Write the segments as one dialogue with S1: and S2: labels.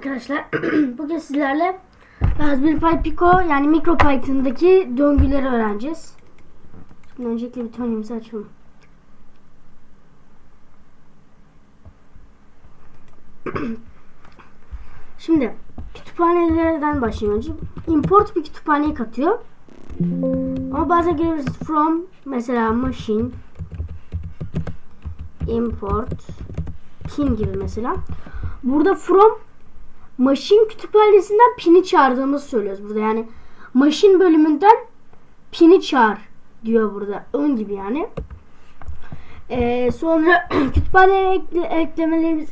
S1: arkadaşlar. Bugün sizlerle Raspberry Pi Pico yani MicroPython'daki döngüleri öğreneceğiz. Şimdi öncelikle bir tonemizi açalım. Şimdi kütüphanelerden başlayalım önce. Import bir kütüphaneye katıyor. Ama bazen görebiliriz from mesela machine import pin gibi mesela. Burada from machine kütüphanesinden pin'i çağırdığımızı söylüyoruz burada. Yani machine bölümünden pin'i çağır diyor burada. Ön gibi yani. Ee, sonra kütüphane ekle, eklemelerimiz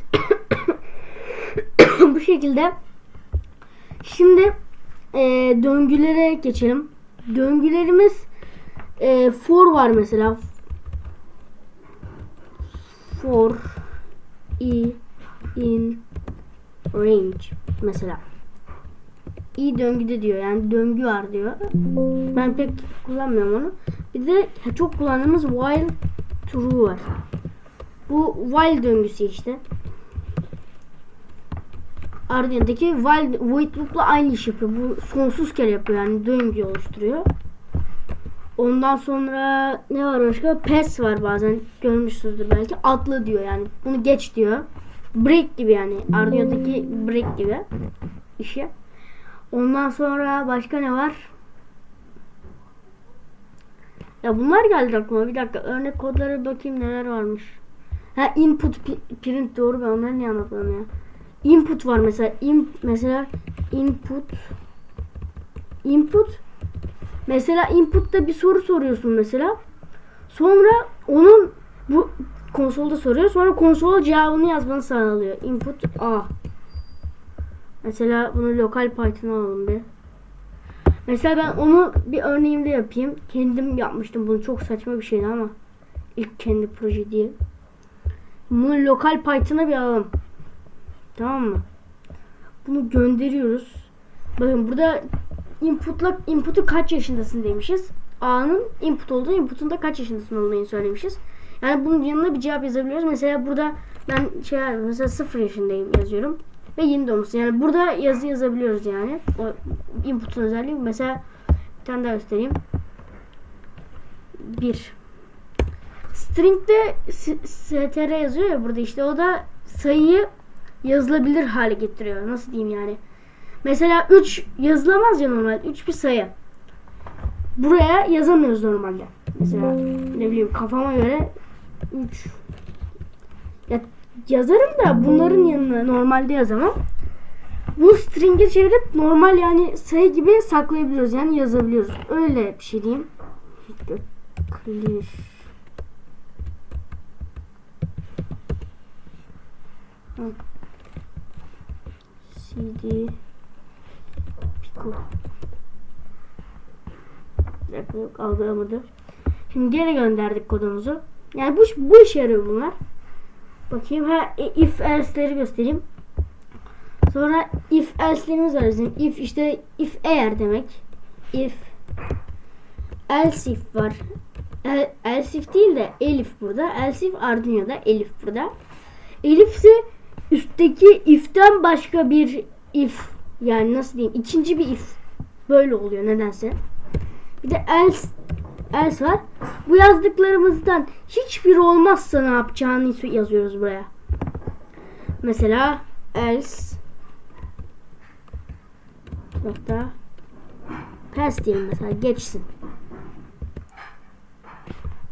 S1: bu şekilde. Şimdi e, döngülere geçelim. Döngülerimiz e, for var mesela. For i in range mesela. i döngüde diyor yani döngü var diyor. Ben pek kullanmıyorum onu. Bir de çok kullandığımız while true var. Bu while döngüsü işte. Arduino'daki while void loop'la aynı iş yapıyor. Bu sonsuz kere yapıyor yani döngü oluşturuyor. Ondan sonra ne var başka? Pass var bazen görmüşsünüzdür belki. Atlı diyor yani. Bunu geç diyor. Break gibi yani. Arduino'daki break gibi işi. Ondan sonra başka ne var? Ya bunlar geldi aklıma. Bir dakika örnek kodlara bakayım neler varmış. Ha input print doğru ben onları niye anlatmadım ya. Input var mesela. In, mesela input input Mesela input'ta bir soru soruyorsun mesela. Sonra onun bu konsolda soruyor. Sonra konsola cevabını yazmanı sağlıyor. Input A. Mesela bunu lokal Python alalım bir. Mesela ben onu bir örneğimde yapayım. Kendim yapmıştım bunu. Çok saçma bir şeydi ama. ilk kendi proje diye. Bunu lokal Python'a bir alalım. Tamam mı? Bunu gönderiyoruz. Bakın burada inputla input'u kaç yaşındasın demişiz. A'nın input olduğu input'un da kaç yaşındasın olduğunu söylemişiz. Yani bunun yanına bir cevap yazabiliyoruz. Mesela burada ben şey mesela 0 yaşındayım yazıyorum ve yeni doğmuşsun. Yani burada yazı yazabiliyoruz yani. O input'un özelliği. Mesela bir tane daha göstereyim. 1 String'de str yazıyor ya burada işte o da sayıyı yazılabilir hale getiriyor. Nasıl diyeyim yani? Mesela 3 yazılamaz ya normal. 3 bir sayı. Buraya yazamıyoruz normalde. Mesela ne bileyim kafama göre 3 ya yazarım da bunların yanına normalde yazamam. Bu string'e çevirip normal yani sayı gibi saklayabiliyoruz. Yani yazabiliyoruz. Öyle bir şey diyeyim. Clear. CD Pico. Yok algılamadı. Şimdi geri gönderdik kodumuzu. Yani bu, bu işe yarıyor bunlar. Bakayım ha e, if else'leri göstereyim. Sonra if else'lerimiz var bizim. If işte if eğer demek. If else if var. El, else if değil de elif burada. Else if Arduino'da elif burada. Elif ise üstteki if'ten başka bir if yani nasıl diyeyim ikinci bir if böyle oluyor nedense. Bir de else else var. Bu yazdıklarımızdan hiçbiri olmazsa ne yapacağını yazıyoruz buraya. Mesela else nokta pass diyelim mesela geçsin.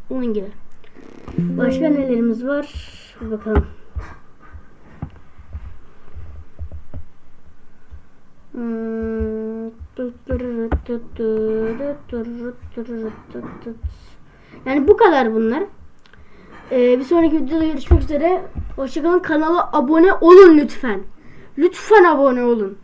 S1: Onun gibi. Başka nelerimiz var? Bakalım. Hmm. Yani bu kadar bunlar. Ee, bir sonraki videoda görüşmek üzere. Hoşçakalın. Kanala abone olun lütfen. Lütfen abone olun.